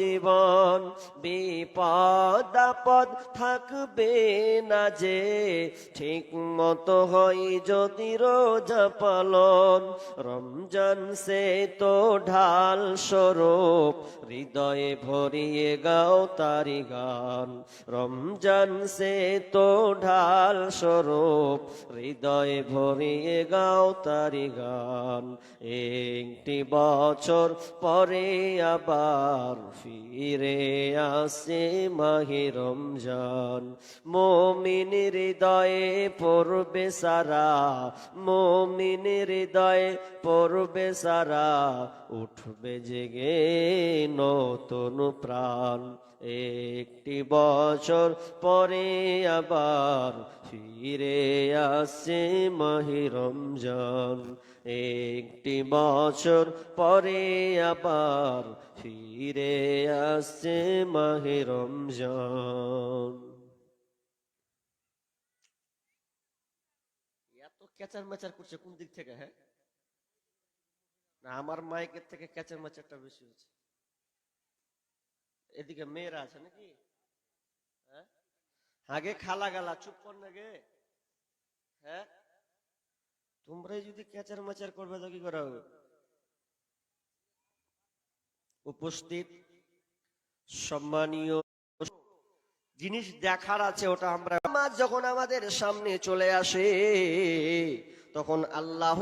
জীবন বিপদ আপদ থাকবে না যে, ঠিক মতো হয় যদি রোজা পালন। রমজান সে তো ঢাল স্বরূপ, হৃদয়ে ভরিয়ে গাও তারি গান। রমজান সে তো ঢাল স্বরূপ, হৃদয়ে ভরিয়ে গাও তারি গান। একটি বছর পরে আবার ফিরে আসে মাহে রমজান। মমিন হৃদয়ে পড়বে সারা, মমিন হৃদয়ে পড়বে সারা, উঠবে জেগে নতুন প্রাণ। একটি বছর পরে আবার ফিরে আসে মাহি রমজান। একটি বছর পরে আবার ফিরে আসে মাহি রমজান। এত ক্যাচার ম্যাচার করছে কোন দিক থেকে হ্যাঁ? না, আমার মাইকের থেকে ক্যাচার ম্যাচারটা বেশি হচ্ছে। এদিকে মেয়েরা আছে নাকি? হ্যাঁ? আগে খালা গালা, চুপ কর না গে। হ্যাঁ? তোমরাই যদি ক্যাচার ম্যাচার করবে তো কি করা হবে? উপস্থিত সম্মানীয় জিনিস দেখার আছে, ওটা আমরা নামাজ যখন আমাদের সামনে চলে আসে, তখন আল্লাহ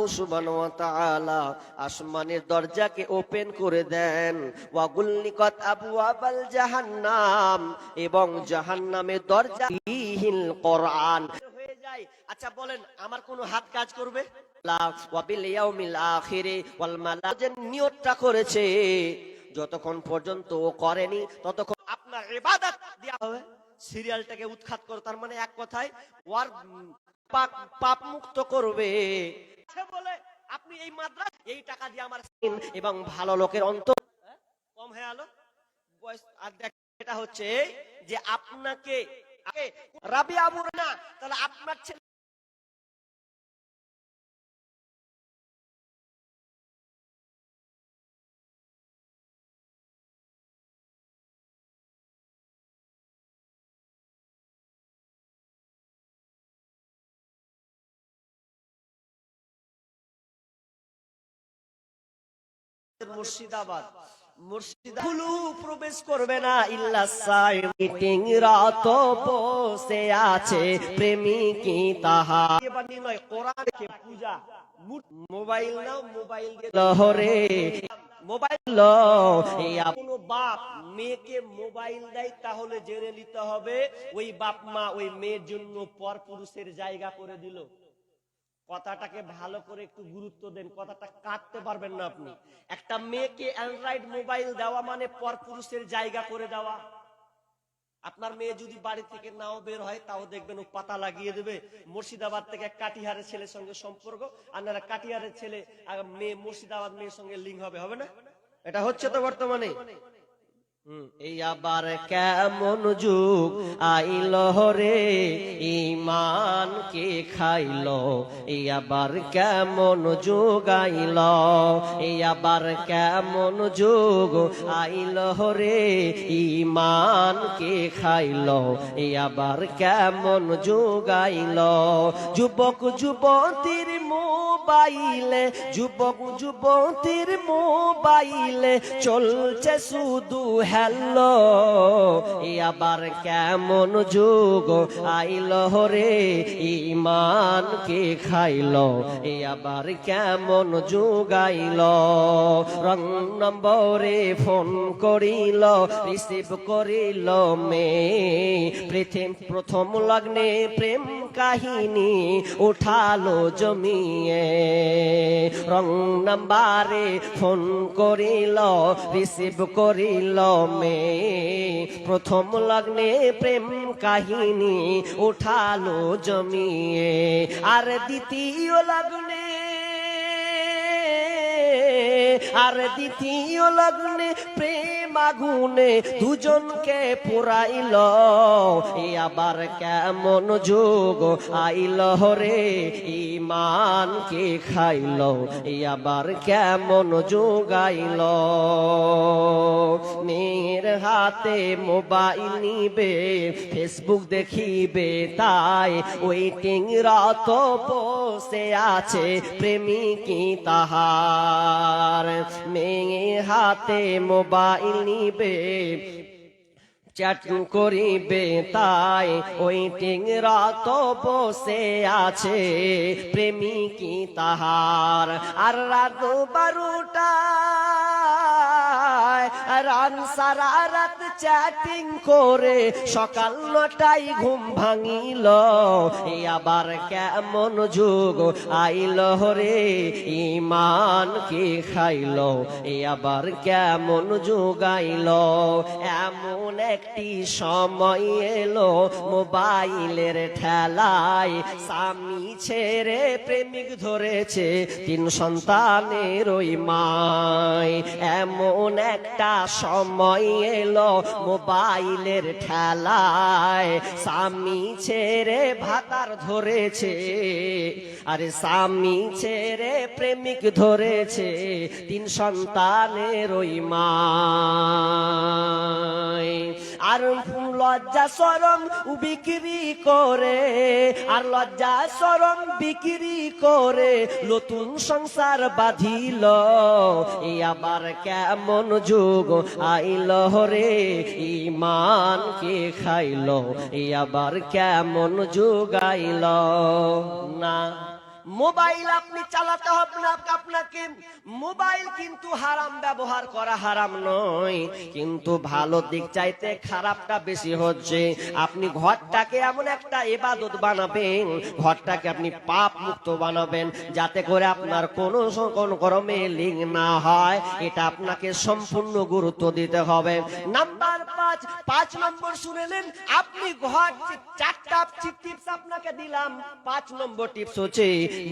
তাআলা আসমানের দরজাকে ওপেন করে দেন। ওয়াগুলনিকাত আবওয়াবাল জাহান্নাম এবং জাহান্নামের দরজা ফিহিল কোরআন। হয়ে যায়। আচ্ছা বলেন, আমার কোনো হাত কাজ করবে? ওয়াবিল ইয়াউমিল আখিরে ওয়াল মালাজের নিয়তটা করেছে যতক্ষণ পর্যন্ত ও করেনি, ততক্ষণ আপনার ইবাদত দেওয়া হবে সিরিয়ালটাকে উৎখাত করো, তার মানে এক কথায়, ওয়ার পাপ- মুক্ত করবে বলে, আপনি এই মাদ্রাস এই টাকা দিয়ে আমার সিন এবং ভালো লোকের অন্তর হ্যাঁ? কম হয়ে আলো বয়স, আর দেখ, এটা হচ্ছে যে আপনাকে রাবি আবু না তাহলে আপনার ছেলে মুর্শিদাবাদ। মুর্শিদাবাদ প্রবেশ করবে না। ইল্লা মিটিং রাত বসে আছে। প্রেমিকি তাহা। এবার নয় কোরআন পূজা মোবাইল নাও মোবাইল লহরে। মোবাইল কোনো বাপ মেয়েকে মোবাইল দেয় তাহলে জেনে নিতে হবে ওই বাপ মা ওই মেয়ের জন্য পর পুরুষের জায়গা করে দিল। কথাটাকে ভালো করে একটু গুরুত্ব দেন, কথাটা কাটতে পারবেন না আপনি। একটা মেয়েকে অ্যান্ড্রয়েড মোবাইল দেওয়া মানে পর পুরুষের জায়গা করে দেওয়া। আপনার মেয়ে যদি বাড়ি থেকে নাও বের হয়, তাও দেখবেন ও পাতা লাগিয়ে দেবে। মুর্শিদাবাদ থেকে কাটিহারের ছেলের সঙ্গে সম্পর্ক, আর কাটিহারের ছেলে মেয়ে, মুর্শিদাবাদ মেয়ের সঙ্গে লিঙ্ক হবে হবে না? এটা হচ্ছে তো বর্তমানে। আবার কেমন যুগ? আইল রে ইমান কে খাইল? এই আবার কেমন যুগ আইল? এই আবার কেমন যুগ? আইল রে ইমান কে খাইল? এই আবার কেমন যুগ আইল? যুবক, যুবতীর মোবাইলে, যুবক যুবতীর মোবাইলে চলছে শুধু হ্যালো। আবার কেমন যুগ আইল রে ইমান কে খাইল? এ আবার কেমন যুগ আইল? রং নম্বরে ফোন করিল, রিসিভ করিল মে প্রথম প্রথম লগ্নে প্রেম কাহিনী উঠালো জমিয়ে। রং নাম্বারে ফোন করিল, রিসিভ করিল মে। প্রথম লগ্নে প্রেম কাহিনী উঠালো জমিয়ে। আর দ্বিতীয় লগ্নে, আর দ্বিতীয় লগ্নে প্রেম মাগুনে দুজনকে পুরাইল এ আবার কেমন যোগ? আইল রে ইমান কে খাইল? এ আবার কেমন যোগাইল মেয়ের হাতে মোবাইল নিবে, ফেসবুক দেখিবে তাই। ওয়েটিং রত বসে আছে প্রেমিকি তাহার। মেয়ে হাতে মোবাইল নিবে চ্যাট করিবে তাই ওই টিংরা তো বসে আছে প্রেমিকি তাহার। আর রাত বারোটা রান সারা রাত চ্যাটিং করে। সকাল নটায় ঘুম ভাঙিল। আবার কেমন যুগ? আইল রে ইমান কে খাইল? আবার কেমন যুগ আইল? এমন একটি সময় এলো মোবাইলের ঠেলায়। স্বামী ছেড়ে প্রেমিক ধরেছে তিন সন্তানের ওই মায়। এমন একটা সময় এলো মোবাইলের ঠেলায়। স্বামী ছেড়ে ভাতার ধরেছে, আরে স্বামী ছেড়ে প্রেমিক ধরেছে তিন সন্তানের ওই মায়। আর লজ্জা সরম বিক্রি করে, আর লজ্জা সরম বিক্রি করে, নতুন সংসার বাঁধিল। আবার কেমন যুগ আইল রে ইমান কে খাইল? এই আবার কেমন যুগ আইল? না। মোবাইল আপনি চালাতে হবে না আপনাকে। মোবাইল কিন্তু হারাম, ব্যবহার করা হারাম নয়। কিন্তু ভালো দিক চাইতে খারাপটা বেশি হচ্ছে। আপনি ঘরটাকে এমন একটা এবাদত বানাবেন, ঘরটাকে আপনি পাপ মুক্ত বানাবেন, যাতে করে আপনার কোনো কোনো কর্মে লিঙ্ক না হয়। এটা আপনাকে সম্পূর্ণ গুরুত্ব দিতে হবে। নাম্বার পাঁচ পাঁচ নম্বর শুনেলেন, আপনি ঘর চারটা টিপস আপনাকে দিলাম। পাঁচ নম্বর টিপস হচ্ছে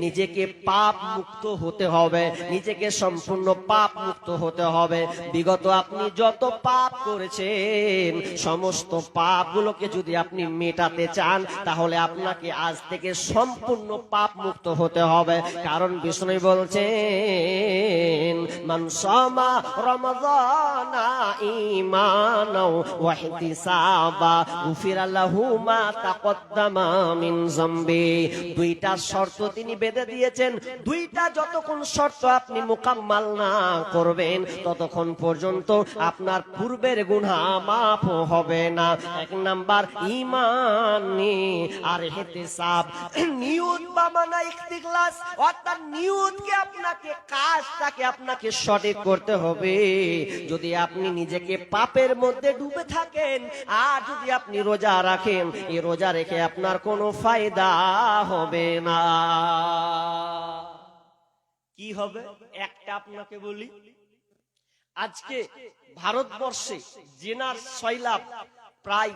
নিজেকে পাপ মুক্ত হতে হবে, নিজেকে সম্পূর্ণ পাপ মুক্ত হতে হবে। বিগত আপনি যত পাপ করেছেন, সমস্ত পাপগুলোকে যদি আপনি মেটাতে চান, তাহলে আপনাকে আজ থেকে সম্পূর্ণ পাপ মুক্ত হতে হবে। কারণ বিষ্ণু বলছেন মানসামা রমজানা ঈমানাও ওয়া গুফিরা লাহু মা তাকদ্দামা মিন যামবি। দুইটা শর্ত তিনি বেঁধে দিয়েছেন, দুইটা যতক্ষণ শর্ত আপনি মোকাম্মাল না করবেন, ততক্ষণ পর্যন্ত আপনার পূর্বের গুনাহ মাফ হবে না। এক নাম্বার, ঈমান আর ইহতিসাব নিয়ত বা মানা ইখতিলাস অর্থাৎ নিয়তকে আপনাকে, কাজটাকে আপনাকে সঠিক করতে হবে। যদি আপনি নিজেকে পাপের মধ্যে ডুবে থাকেন, আর যদি আপনি রোজা রাখেন, এই রোজা রেখে আপনার কোনো ফায়দা হবে না। কি হবে? একটা আপনাকে বলি। আজকে ভারতবর্ষে জেনার সয়লাভ প্রায়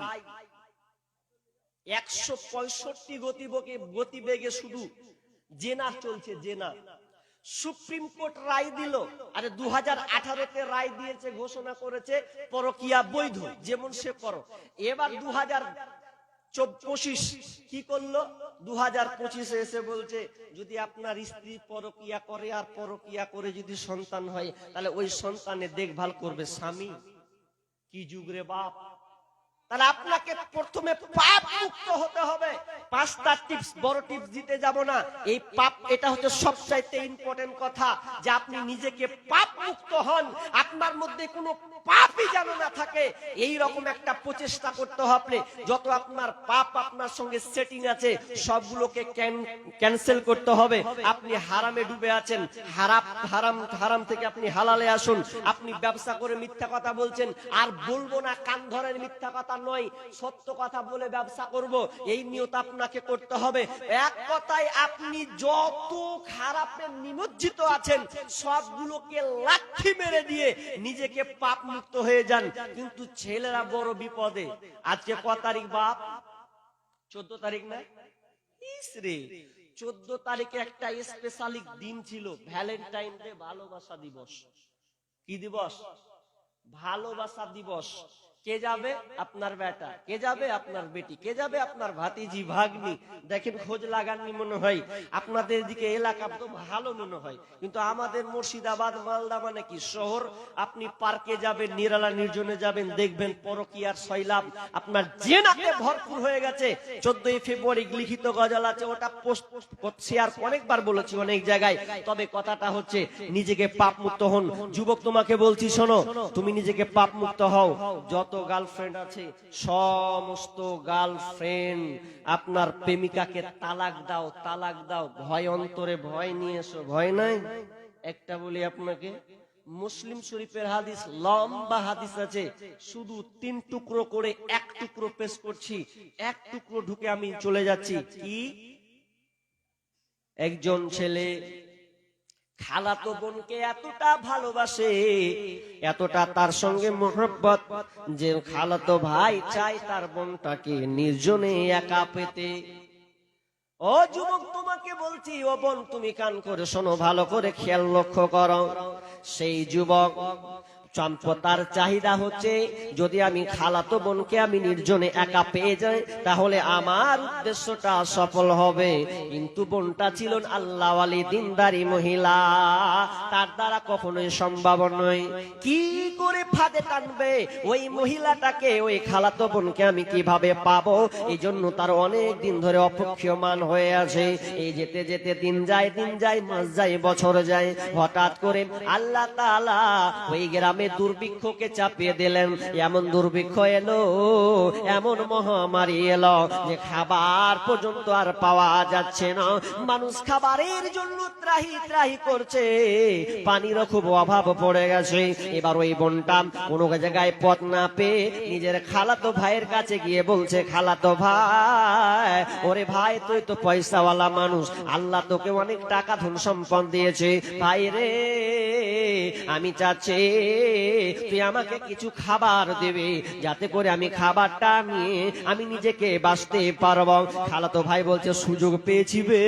একশো পঁয়ষট্টি গতিবেগে গতিবেগে শুধু জেনা চলছে, জেনা। সুপ্রিম কোর্ট রায় দিল। আরে দু হাজার আঠারোতে রায় দিয়েছে, ঘোষণা করেছে পরকিয়া বৈধ, যেমন সে পর এবার দু হাজার পঁচিশ কি করল? দু হাজার পঁচিশে এসে বলছে, যদি আপনার স্ত্রী পরকিয়া করে আর পরকিয়া করে যদি সন্তান হয়, তাহলে ওই সন্তানের দেখভাল করবে স্বামী। কি যুগ রে বাপ? তাহলে আপনাকে প্রথমে পাপ মুক্ত হতে হবে। পাঁচটা টিপস বড় টিপস দিতে যাব না। এই পাপ, এটা হচ্ছে সবচাইতে ইম্পর্টেন্ট কথা যে আপনি নিজেকে পাপ মুক্ত হন। আপনার মধ্যে কোনো পাপই যেন না থাকে। এই রকম একটা প্রচেষ্টা করতে হবে। যত আপনার পাপ আপনার সঙ্গে সেটিং আছে, সবগুলোকে ক্যান্সেল করতে হবে। আপনি হারামে ডুবে আছেন। হারাম হারাম হারাম থেকে আপনি হালালে আসুন। আপনি ব্যবসা করে মিথ্যা কথা বলছেন। আর বলব না, কান ধরেন মিথ্যা কথা। নয়, সত্য কথা বলে ব্যবসা করব, এই নিয়ত আপনাকে করতে হবে। এক কথায় আপনি যত খারাপে নিমজ্জিত আছেন, সবগুলোকে লাঠি মেরে দিয়ে নিজেকে পাপ মুক্ত হয়ে যান। কিন্তু ছেলেরা বড় বিপদে। আজকে ক তারিখ বাপ? চোদ্দ তারিখ না? চোদ্দ তারিখে একটা স্পেশালি দিন ছিল ভ্যালেন্টাইন ডে ভালোবাসা দিবস। কি দিবস? ভালোবাসা দিবস। কে যাবে? আপনার বেটা। কে যাবে? আপনার বেটি। কে যাবে? আপনার ভাতিজি, ভাগ্নি। দেখেন, খোঁজ লাগাননি মনে হয়। আপনাদের দিকে এলাকা তো ভালো মনে হয়। কিন্তু আমাদের মুর্শিদাবাদ, মালদা মানে কি? শহর। আপনি পার্কে যাবেন, নিরালা নির্জনে যাবেন, দেখবেন পরকিয়ার সৈলাভ আপনার জেনাতে ভরপুর হয়ে গেছে। চোদ্দই ফেব্রুয়ারি লিখিত গজল আছে। ওটা পোস্ট শেয়ার অনেকবার বলেছি অনেক জায়গায়। তবে কথাটা হচ্ছে, নিজেকে পাপ মুক্ত হন। যুবক, তোমাকে বলছি, শোনো, তুমি নিজেকে পাপ মুক্ত হও। যত গার্লফ্রেন্ড আছে, সমস্ত গার্লফ্রেন্ড, আপনার প্রেমিকাকে তালাক দাও তালাক দাও, ভয় অন্তরে ভয় নিয়ে এসো, ভয় নাই? একটা বলি আপনাকে, মুসলিম শরীফের হাদিস লম্বা হাদিস আছে, শুধু তিন টুকরো করে এক টুকরো পেশ করছি, এক টুকরো ঢুকে আমি চলে যাচ্ছি, কি? একজন ছেলে খালাতো বোনকে এতটা ভালোবাসে, এতটা তার সঙ্গে মোহব্বত যে খালাতো ভাই চাই তার বোনটাকে নির্জনে একা পেতে। ও যুবক, তোমাকে বলছি, ও বোন, তুমি কান করে শোনো, ভালো করে খেয়াল লক্ষ্য করো। সেই যুবক চম্পতার চাহিদা হচ্ছে, যদি আমি খালাতো বোনকে আমি নির্জনে একা পেয়ে যাই, তাহলে আমার উদ্দেশ্যটা সফল হবে। কিন্তু বোনটা ছিল আল্লাহওয়ালি দিনদারি মহিলা, তার দ্বারা কখনোই সম্ভব নয়। কি করে ফাঁদে টানবে ওই মহিলাটাকে? ওই খালাতো বোনকে আমি কীভাবে পাবো? এই জন্য তার অনেক দিন ধরে অপক্ষমান হয়ে আছে। এই যেতে যেতে দিন যায় দিন যায়, মাস যায়, বছর যায়। হঠাৎ করে আল্লাহ তাআলা ওই গ্রামে দুর্ভিক্ষকে চাপিয়ে দিলেন। এমন দুর্ভিক্ষ এলো, এমন মহামারী এলো যে খাবার পর্যন্ত আর পাওয়া যাচ্ছে না। মানুষ খাবারের জন্য ত্রাহি ত্রাহি করছে। পানিরও খুব অভাব পড়ে গেছে। এবার ওই বোনটা কোনো জায়গায় পথ না পেয়ে নিজের খালাতো ভাইয়ের কাছে গিয়ে বলছে, খালাতো ভাই, ওরে ভাই, তুই তো পয়সাওয়ালা মানুষ। আল্লাহ তোকে অনেক টাকা ধন সম্পদ দিয়েছে। ভাই রে, আমি চাচ্ছি তুই আমাকে কিছু খাবার দেবে, যাতে করে আমি খাবারটা নিয়ে আমি নিজেকে বাঁচতে পারব। খালাতো ভাই বলছে, সুযোগ পেয়েছি বে,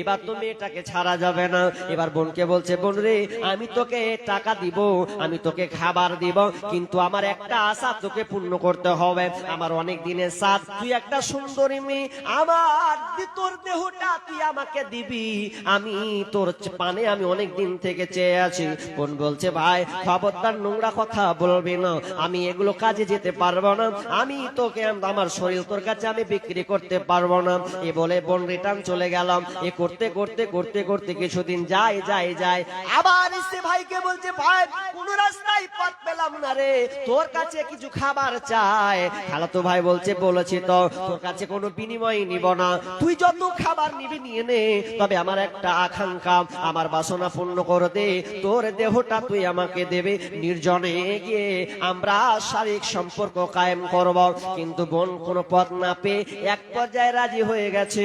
এবার তো মেয়েটাকে ছাড়া যাবে না। এবার বোনকে বলছে, বোন রে, আমি তোকে টাকা দিব, আমি তোকে খাবার দিব, কিন্তু আমার একটা আশা তোকে পূর্ণ করতে হবে। আমার অনেক দিনের সাথ তুই একটা সুন্দরী মেয়ে, আমার তোর দেহটা তুই আমাকে দিবি। আমি তোর পানে আমি অনেক দিন থেকে চেয়ে আছি। বোন বলছে, ভাই, খবরদার নোংরা কথা বলবি না। আমি এগুলো কাজে যেতে পারব না। আমি তোকে, আমার শরীর তোর কাছে আমি বিক্রি করতে পারব না। এ বলে বোন রিটার্ন চলে গেলাম। এ করতে করতে করতে করতে কিছুদিন যায় যায় যায়। আবার এসে ভাইকে বলছে, ভাই, কোন রাস্তায় পথ পেলাম না রে। তোর কাছে কিছু খাবার চাই। খালাতো ভাই বলছে, বলেছি তো, তোর কাছে কোনো বিনিময় নিব না। তুই যত খাবার নিবি নিয়ে নে। তবে আমার একটা আকাঙ্ক্ষা, আমার বাসনা পূর্ণ করে দে। তোর দেহটা তুই আমাকে দেবে। নির্জনে গিয়ে আমরা শারীরিক সম্পর্ক কায়েম করব। কিন্তু বোন কোনো পথ না পেয়ে এক পর্যায়ে রাজি হয়ে গেছে।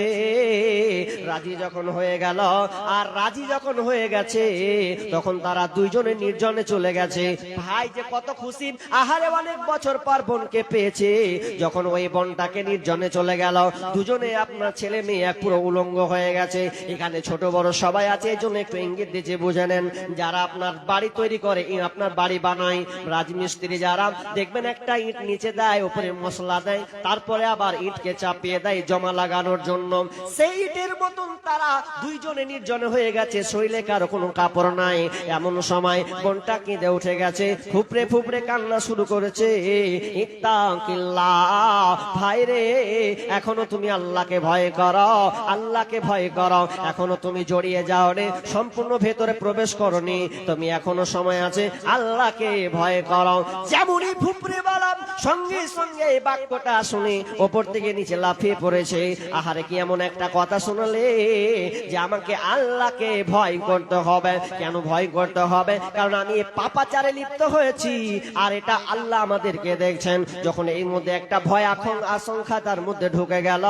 রাজি যখন হয়ে গেল, আর রাজি যখন হয়ে গেছে, তখন তারা দুইজনে নির্জনে চলে গেছে। ভাই যে কত খুশি, আহারে অনেক বছর পর বোনকে পেয়েছে। যখন ওই বোনটাকে নির্জনে চলে গেল, দুজনে আপনার ছেলে মেয়ে এক পুরো উলঙ্গ হয়ে গেছে। এখানে ছোট বড় সবাই আছে, এই জন্য একটু ইঙ্গিত দিচ্ছে বুঝে নেন। যারা আপনার বাড়ি তৈরি করে আপনার বাড়ি বানায় রাজমিস্ত্রি যারা দেখবেন একটা ইট নিচে দেয়, উপরে মশলা দেয়, তারপরে আবার ইটকে চাপিয়ে দেয় জমা লাগানোর জন্য। সেই ইটের মতন তারা দুইজনে নির্জনে হয়ে গেছে শরীরে কারও কোনো কাপড় নাই। এমন সময় বোনটা কেঁদে উঠে গেছে ফুপড়ে ফুপড়ে কান্না শুরু করেছে। ভাই রে, এখনও তুমি আল্লাহকে ভয় করো, আল্লাহকে ভয় করো, এখনও তুমি জড়িয়ে যাও রে সম্পূর্ণ ভেতরে প্রবেশ করনি। তুমি এখনও সময় আছে আল্লাহকে ভয় করো। যেমনই ফুপড়ে সঙ্গে সঙ্গে এই বাক্যটা শুনে ওপর থেকে নিচে লাফিয়ে পড়েছে। আহারে, কি এমন একটা কথা শোনালে যে আমাকে আল্লাহকে ভয় করতে হবে? কেন ভয় করতে হবে? কারণ আমি পাপাচারে লিপ্ত হয়েছি, আর এটা আল্লাহ আমাদেরকে দেখছেন। যখন এই মধ্যে একটা ভয় আখন আশঙ্কা তার মধ্যে ঢুকে গেল,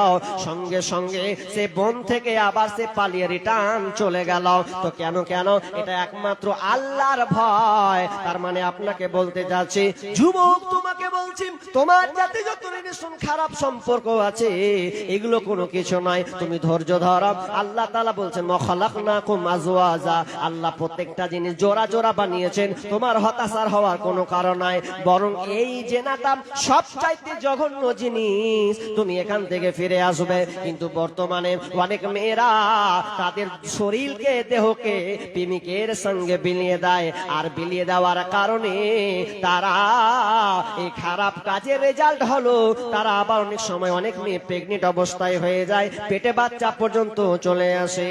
সঙ্গে সঙ্গে সে বন থেকে আবার সে পালিয়ে রিটার্ন চলে গেল। তো কেন কেন? এটা একমাত্র আল্লাহর ভয়। তার মানে আপনাকে বলতে যাচ্ছি, যুবক তোমাকে বলছি বলছি, তোমার যাতে যত রিলেশন খারাপ সম্পর্ক আছে, এগুলো কোনো কিছু নয়, তুমি ধৈর্য ধরো। আল্লাহ তাআলা বলছেন মখালাকনাকুম আজওয়াজা। আল্লাহ প্রত্যেকটা জিনিস জোড়া জোড়া বানিয়েছেন, তোমার হতাশার হওয়ার কোনো কারণ নাই, বরং এই জেনাটা সবচাইতে জঘন্য জিনিস, তুমি এখান থেকে ফিরে আসবে। কিন্তু বর্তমানে অনেক মেয়েরা তাদের শরীরকে, দেহকে প্রেমিকের সঙ্গে বিলিয়ে দেয়, আর বিলিয়ে দেওয়ার কারণে তারা এই খারাপ কাজের রেজাল্ট হলো, তারা আবার অনেক সময় অনেক মেয়ে প্রেগনেন্ট অবস্থায় হয়ে যায়, পেটে বাচ্চা পর্যন্ত চলে আসে।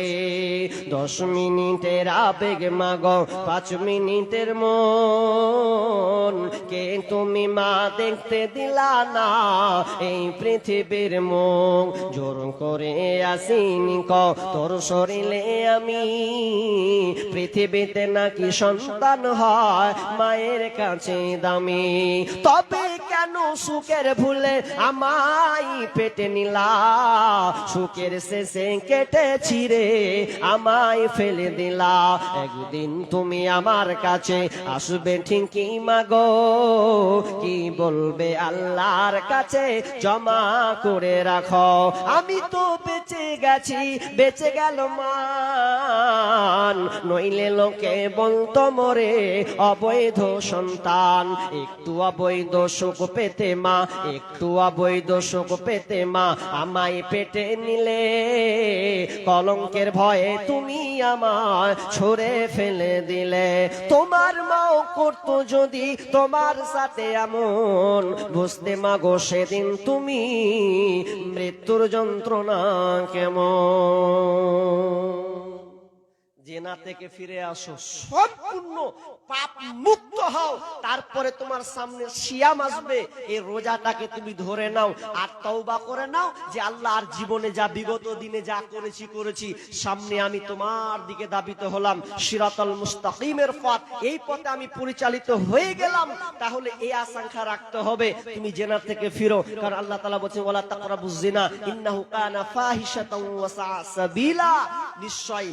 দশ মিনিটের আবেগ মাগ, পাঁচ মিনিটের মন। কে তুমি মা দেখতে দিলা না, এই পৃথিবীর মুখ। জোর করে আসিনি ক, তোর শরীরে আমি। পৃথিবীতে নাকি সন্তান হয়, মায়ের কাছে দামি। তবে কেন সুখের ভুলে আমায় পেটে নিলা? সুখের শেষে কেটে ছিড়ে আমায় ফেলে দিলা। একদিন তুমি আমার কাছে আসবে ঠিকই মাগো। কি বলবে আল্লাহর কাছে? জমা করে রাখো। আমি তো বেঁচে গেছি, বেঁচে গেল মান। নইলে লোকে বলতো মরে, অবৈধ সন্তান। একটু অবৈধ সুখ পেতে মা, একটু অবৈধ সুখ পেতে মা, আমায় পেটে নিলে। কলঙ্কের ভয়ে তুমি আমার ছড়ে ফেলে দিলে। তোমার মাও করতো যদি তোমার সাথে এমন। বুঝতে মাগো সেদিন তুমি মৃত্যুর যন্ত্রণা কেমন। জেনা থেকে ফিরে আসো, সম্পূর্ণ পাপ মুক্ত হও। তারপরে তোমার সামনে শিয়াম আসবে, এই রোজাটাকে তুমি ধরে নাও আর তওবা করে নাও যে আল্লাহ আর জীবনে যা বিগত দিনে যা করেছি করেছি, সামনে আমি তোমার দিকে দাবিত হলাম, সিরাতাল মুস্তাকিমের পথ। এই পথে আমি পরিচালিত হয়ে গেলাম, তাহলে এই আশঙ্কা রাখতে হবে, তুমি জেনা থেকে ফিরো। কারণ আল্লাহ তাআলা বলছেন ওয়ালা তাকরাবুজ জিনা, ইন্নাহু কানা ফাহিশাতাও ওয়া সাবিলা। নিশ্চয়ই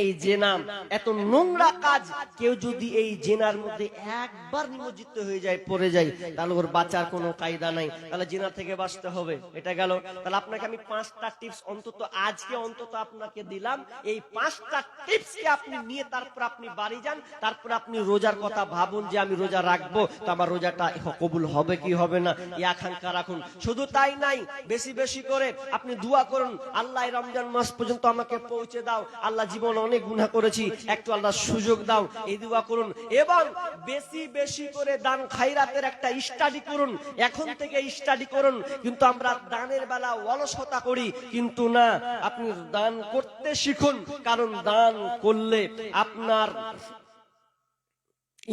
এই জেনাম, এত নোংরা কাজ, কেউ যদি এই জেনার মধ্যে একবার নিমজ্জিত হয়ে যায়, পড়ে যায়, তাহলে ওর বাঁচার কোনো কায়দা নাই। তাহলে জেনা থেকে বাঁচতে হবে, এটা গেল। তাহলে আপনাকে আমি পাঁচটা টিপস, অন্তত আজকে অন্তত আপনাকে দিলাম। এই পাঁচটা টিপস কে আপনি নিয়ে তারপর আপনি বাড়ি যান, তারপর আপনি রোজার কথা ভাবুন যে আমি রোজা রাখব, তো আমার রোজাটা কবুল হবে কি হবে না, এই আকাঙ্ক্ষা রাখুন। শুধু তাই নাই, বেশি বেশি করে আপনি দোয়া করুন, আল্লাহ রমজান মাস পর্যন্ত আমাকে পৌঁছে দাও, আল্লাহ জীবন অনেক গুনাহ করেছি। একটু আল্লাহ সুযোগ দাও, এই দোয়া করুন। এবং বেশি বেশি করে দান খাইরাতের একটা স্টাডি করুন। এখন থেকে স্টাডি করুন। কিন্তু আমরা দানের বেলা অলসতা করি। কিন্তু না, আপনি দান করতে শিখুন। কারণ দান করলে আপনার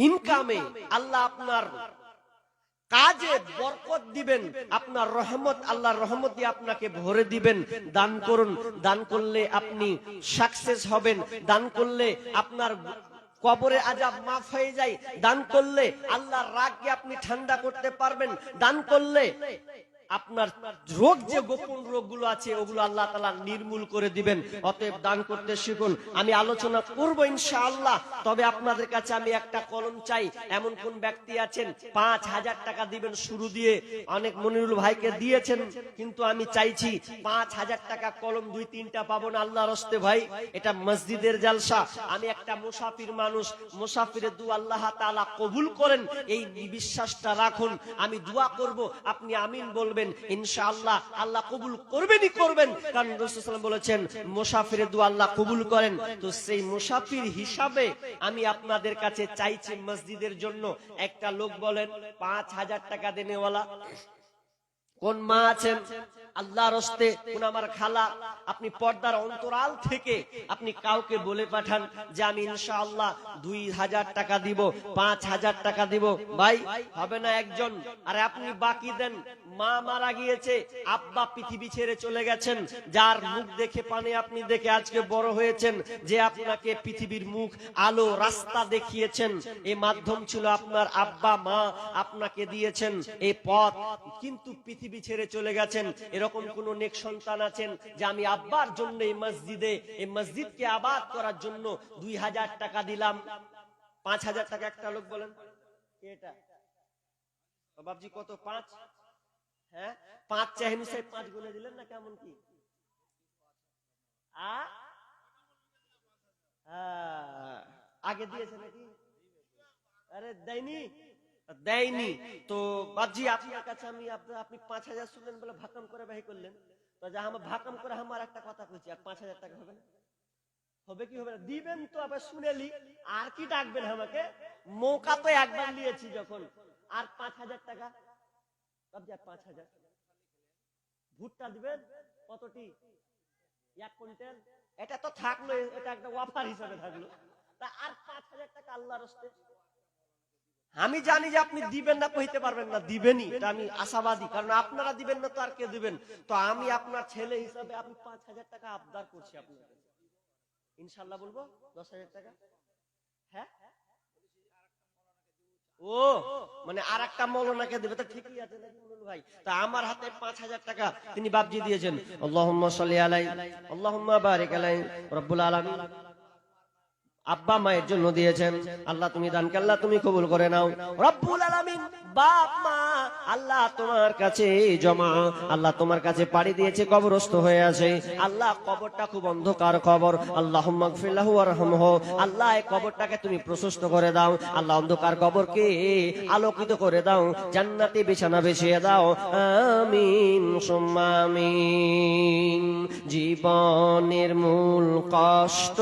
ইনকামে আল্লাহ আপনার কাজে বরকত দিবেন, আপনার রহমত, আল্লাহর রহমত দিয়ে আপনাকে ভরে দিবেন। দান করুন, দান করলে আপনি সাকসেস হবেন। দান করলে আপনার কবরে আজাব মাফ হয়ে যায়। দান করলে আল্লাহর রাগকে আপনি ঠান্ডা করতে পারবেন। দান করলে আপনার রোগ যে গোপন রোগগুলো আছে, ওগুলো আল্লাহ তালা নির্মূল করে দিবেন। অতএব দান করতে শিখুন। আমি আলোচনা করব ইনশাআল্লাহ, তবে আপনাদের কাছে আমি একটা কলম চাই। এমন কোন ব্যক্তি আছেন, পাঁচ হাজার টাকা দিবেন শুরু দিয়ে। অনেক মনিরুল ভাইকে দিয়েছেন, কিন্তু আমি চাইছি পাঁচ হাজার টাকা কলম দুই, তিনটা পাবো না আল্লাহ রস্তে ভাই। এটা মসজিদের জালসা। আমি একটা মুসাফির মানুষ মুসাফিরের দু আল্লাহ তাআলা কবুল করেন। এই বিশ্বাসটা রাখুন। আমি দোয়া করব। আপনি আমিন বলবেন। ইনশাআল্লাহ আল্লাহ কবুল করবেনই করবেন। কারণ রসুলাম বলেছেন, মুসাফিরের দু আল্লাহ কবুল করেন। তো সেই মুসাফির হিসাবে আমি আপনাদের কাছে চাইছি মসজিদের জন্য। একটা লোক বলেন, পাঁচ হাজার টাকা দেনেওয়ালা। কোন মা আছেন? আল্লাহ রস্তে কোন আমার খালা? আপনি পর্দার অন্তরাল থেকে আপনি কাউকে বলে পাঠান যে আমি ইনশাআল্লাহ দুই হাজার টাকা দিব, পাঁচ হাজার টাকা দিব। ভাই, হবে না একজন? আরে আপনি বাকি দেন। মা মারা গিয়েছে, আব্বা পৃথিবী ছেড়ে চলে গেছেন। যার মুখ দেখে, পানে আপনি দেখে আজকে বড় হয়েছেন যে আপনাকে পৃথিবীর মুখ আলো রাস্তা দেখিয়েছেন। এই মাধ্যম ছিল আপনার আব্বা, মা আপনাকে দিয়েছেন। এই পথ। কিন্তু পৃথিবী ছেড়ে চলে গেছেন। এরকম কোন নেক সন্তান আছেন যে আমি আব্বার জন্য এই মসজিদে এই মসজিদকে আবাদ করার জন্য দুই হাজার টাকা দিলাম। পাঁচ হাজার টাকা একটা লোক বলেন। এটা? বাবজি কত? পাঁচ? হ্যাঁ? পাঁচ চাহিনু সাহেব পাঁচ গুনে দিলেন না কেমন কি? হ্যাঁ, আগে দিয়েছে নাকি? আরে দেয়নি? দেয়নি। তো বাবজি আপনার কাছে আমি আপনি পাঁচ হাজার শুনলেন বলে ভাকাম করে বাহি করলেন। তো যা আমার ভাকাম করে আমার একটা কথা বলছি আর পাঁচ হাজার টাকা হবে? না হবে কি হবে না? দিবেন তো, আবার শুনেলি। আর কি ডাকবেন আমাকে? মৌকা তো একবার নিয়েছি যখন। আর পাঁচ হাজার টাকা? বাবজি আর পাঁচ হাজার। ভুট্টা দিবেন? কতটি এক কুইন্টাল? এটা তো থাকল, এটা একটা অফার হিসাবে থাকল। তা আর পাঁচ হাজার টাকা আল্লাহর হস্তে আমি জানি যে আপনি দিবেন না, কইতে পারবেন না, দিবেনই। এটা আমি আশাবাদী, কারণ আপনারা দিবেন না তো আর কে দিবেন? তো আমি আপনার ছেলে হিসাবে আমি পাঁচ হাজার টাকা আবদার করছি আপনার কাছে। ইনশাল্লাহ বলব? দশ হাজার টাকা? হ্যাঁ? ও মানে আর একটা মৌলানাকে দেবে, তা ঠিকই আছে ভাই? তা আমার হাতে পাঁচ হাজার টাকা তিনি বাবজি দিয়েছেন। আল্লাহুম্মা সাল্লি আলাই, আল্লাহুম্মা বারিক আলাই, রব্বুল আলামিন। আব্বা মায়ের জন্য দিয়েছেন। আল্লাহ তুমি দানকে, আল্লাহ তুমি কবুল করে নাও। রব্বুল আলামিন, বাপ, মা, আল্লাহ তোমার কাছে জমা। আল্লাহ তোমার কাছে পাড়ি দিয়েছে, কবরস্থ হয়ে আছে। আল্লাহ, কবরটা খুব অন্ধকার কবর। আল্লাহ ওয়ারহামহু আল্লাহ কবরটাকে তুমি প্রশস্ত করে দাও। আল্লাহ, অন্ধকার কবরকে আলোকিত করে দাও। জান্নাতে বিছানা বিছিয়ে দাও। আমিন, সুম্মা আমিন। জীবনের মূল কষ্ট